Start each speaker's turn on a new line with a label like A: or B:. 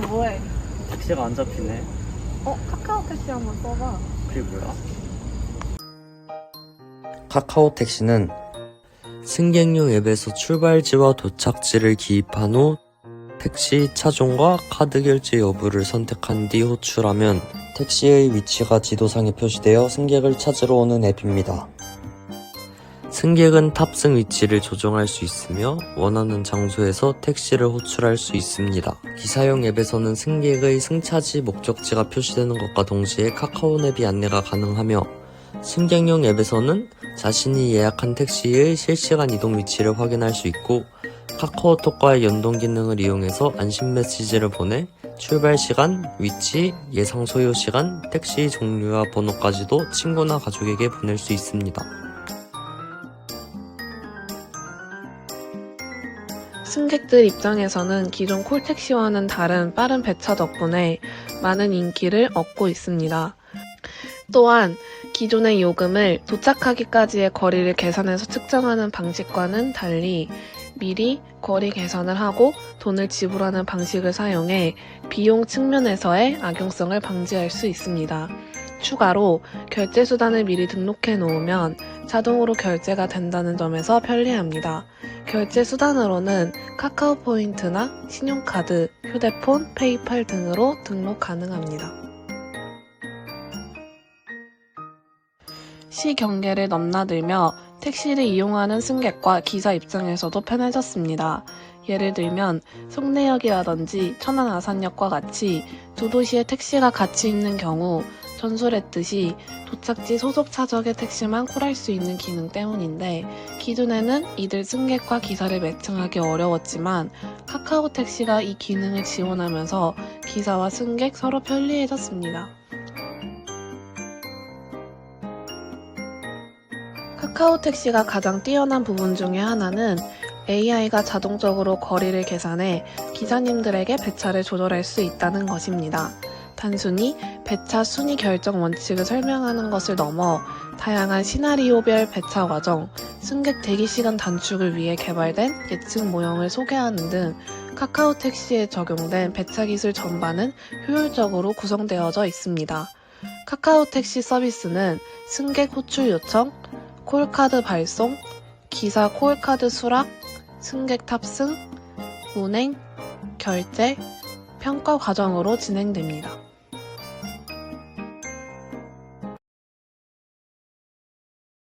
A: 뭐해?
B: 택시가 안 잡히네.
A: 어 카카오 택시 한번 써봐.
B: 그게 뭐야?
C: 카카오 택시는 승객용 앱에서 출발지와 도착지를 기입한 후 택시 차종과 카드 결제 여부를 선택한 뒤 호출하면 택시의 위치가 지도상에 표시되어 승객을 찾으러 오는 앱입니다. 승객은 탑승 위치를 조정할 수 있으며 원하는 장소에서 택시를 호출할 수 있습니다. 기사용 앱에서는 승객의 승차지 목적지가 표시되는 것과 동시에 카카오 앱이 안내가 가능하며 승객용 앱에서는 자신이 예약한 택시의 실시간 이동 위치를 확인할 수 있고 카카오톡과의 연동 기능을 이용해서 안심 메시지를 보내 출발 시간, 위치, 예상 소요 시간, 택시 종류와 번호까지도 친구나 가족에게 보낼 수 있습니다.
A: 승객들 입장에서는 기존 콜택시와는 다른 빠른 배차 덕분에 많은 인기를 얻고 있습니다. 또한 기존의 요금을 도착하기까지의 거리를 계산해서 측정하는 방식과는 달리 미리 거리 계산을 하고 돈을 지불하는 방식을 사용해 비용 측면에서의 악용성을 방지할 수 있습니다. 추가로 결제 수단을 미리 등록해 놓으면 자동으로 결제가 된다는 점에서 편리합니다. 결제 수단으로는 카카오 포인트나 신용카드, 휴대폰, 페이팔 등으로 등록 가능합니다. 시 경계를 넘나들며 택시를 이용하는 승객과 기사 입장에서도 편해졌습니다. 예를 들면 송내역이라든지 천안 아산역과 같이 두 도시의 택시가 같이 있는 경우 전설했듯이 도착지 소속 차적의 택시만 콜할 수 있는 기능 때문인데 기존에는 이들 승객과 기사를 매칭하기 어려웠지만 카카오 택시가 이 기능을 지원하면서 기사와 승객 서로 편리해졌습니다. 카카오 택시가 가장 뛰어난 부분 중에 하나는 AI가 자동적으로 거리를 계산해 기사님들에게 배차를 조절할 수 있다는 것입니다. 단순히 배차 순위 결정 원칙을 설명하는 것을 넘어 다양한 시나리오별 배차 과정, 승객 대기 시간 단축을 위해 개발된 예측 모형을 소개하는 등 카카오 택시에 적용된 배차 기술 전반은 효율적으로 구성되어져 있습니다. 카카오 택시 서비스는 승객 호출 요청, 콜카드 발송, 기사 콜카드 수락, 승객 탑승, 운행, 결제, 평가 과정으로 진행됩니다.